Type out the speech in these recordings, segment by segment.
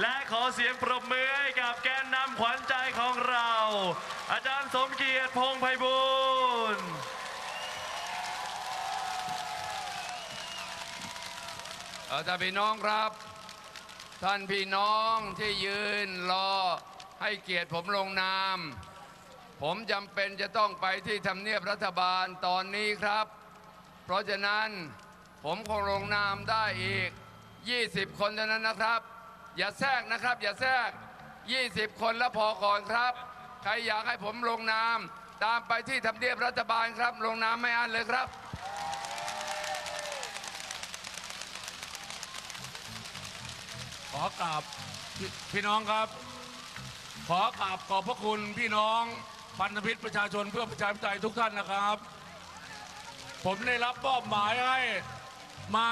และขอเสียงปรบมือให้กับแกนนำขวัญใจของเรา อาจารย์สมเกียรติพงไพบูลย์เอ่อท่านพี่น้องครับ ท่านพี่น้องที่ยืนรอให้เกียรติผมลงนาม ผมจำเป็นจะต้องไปที่ทำเนียบรัฐบาลตอนนี้ครับ เพราะฉะนั้นผมคงลงนามได้อีก 20 คนเท่านั้นนะครับ อย่าแทรกนะครับ อย่าแทรก 20 คนแล้วพอก่อนครับ ใครอยากให้ผมลงนาม ตามไปที่ทำเนียบรัฐบาลครับ ลงนามไม่อั้นเลยครับขอกราบพพี่น้องครับ ขอกราบขอบพระคุณพี่น้องพันธมิตรประชาชนเพื่อประชาธิปไตยทุกท่านนะครับ ผมได้รับมอบหมายให้มา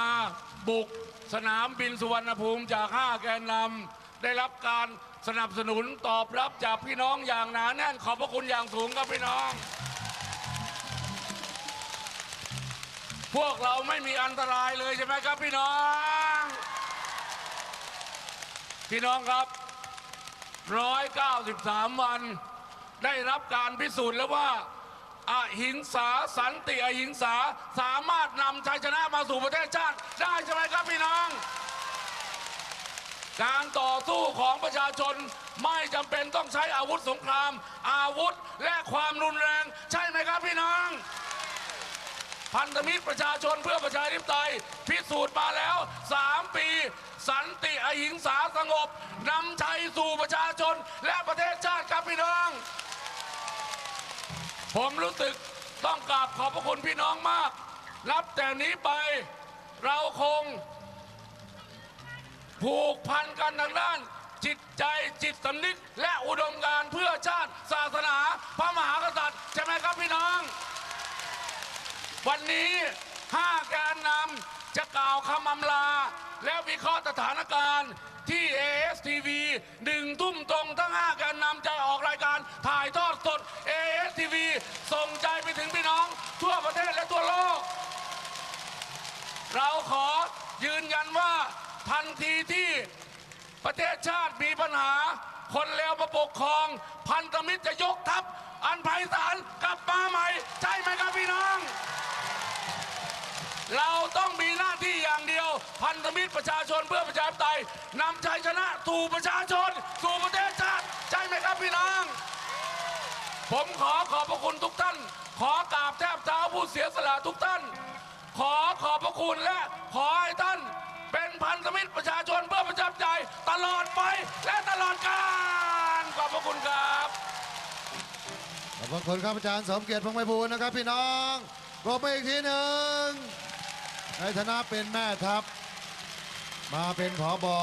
บุกสนามบินสุวรรณภูมิจาก 5 แกนนำได้รับการสนับสนุนตอบรับจากพี่น้องอย่างหนาแน่นขอบพระคุณอย่างสูงครับพี่น้อง พวกเราไม่มีอันตรายเลยใช่ไหมครับพี่น้อง พี่น้องครับ 193 วัน ได้รับการพิสูจน์แล้วว่าอหิงสาสันติอหิงสาสามารถนำชัยชนะมาสู่ประเทศชาติ ได้ใช่ไหมครับพี่น้อง การต่อสู้ของประชาชนไม่จำเป็นต้องใช้อาวุธสงคราม อาวุธและความรุนแรง ใช่ไหมครับพี่น้อง พันธมิตรประชาชนเพื่อประชาธิปไตย พิสูจน์มาแล้ว 3 ปี สันติอหิงสาสงบนำชัยสู่ประชาชนและประเทศชาติครับพี่น้อง ผมรู้สึกต้องกราบขอบพระคุณพี่น้องมากนับแต่นี้ไปเราคง ผูกพันกันทางด้าน จิตใจจิตสำนึก และอุดมการณ์เพื่อชาติ ศาสนา พระมหากษัตริย์ใช่ไหมครับพี่น้อง วันนี้ 5 แกนนำจะกล่าวคำอำลา และวิเคราะห์สถานการณ์ที่ ASTV หนึ่งทุ่มตรงทั้ง5แกนนำจะออกรายการถ่ายทอดสด ASTV ส่งใจไปถึงพี่น้อง ทั่วประเทศและทั่วโลก เราขอยืนยันว่า ทันทีที่ประเทศชาติมีปัญหา คนเลวมาปกครอง พันธมิตรจะยกทัพ อันไพศาลกลับมาใหม่ ใช่ไหมครับพี่น้อง เราต้องมีหน้าที่อย่างเดียว พันธมิตรประชาชนเพื่อประชาธิปไตยนำชัยชนะสู่ประชาชน สู่ประเทศชาติใช่ไหมครับพี่น้อง ผมขอขอบพระคุณทุกท่าน ขอกราบแทบเท้าผู้เสียสละทุกท่าน ขอขอบพระคุณและขอให้ท่าน เป็นพันธมิตรประชาชนเพื่อประชาธิปไตยตลอดไปและตลอดกาลขอบพระคุณครับขอบพระคุณครับอาจารย์สมเกียรติพงษ์ไพบูลย์นะครับ พี่น้องปรบมืออีกทีหนึ่งในฐานะเป็นแม่ทัพ มาเป็นผอบอ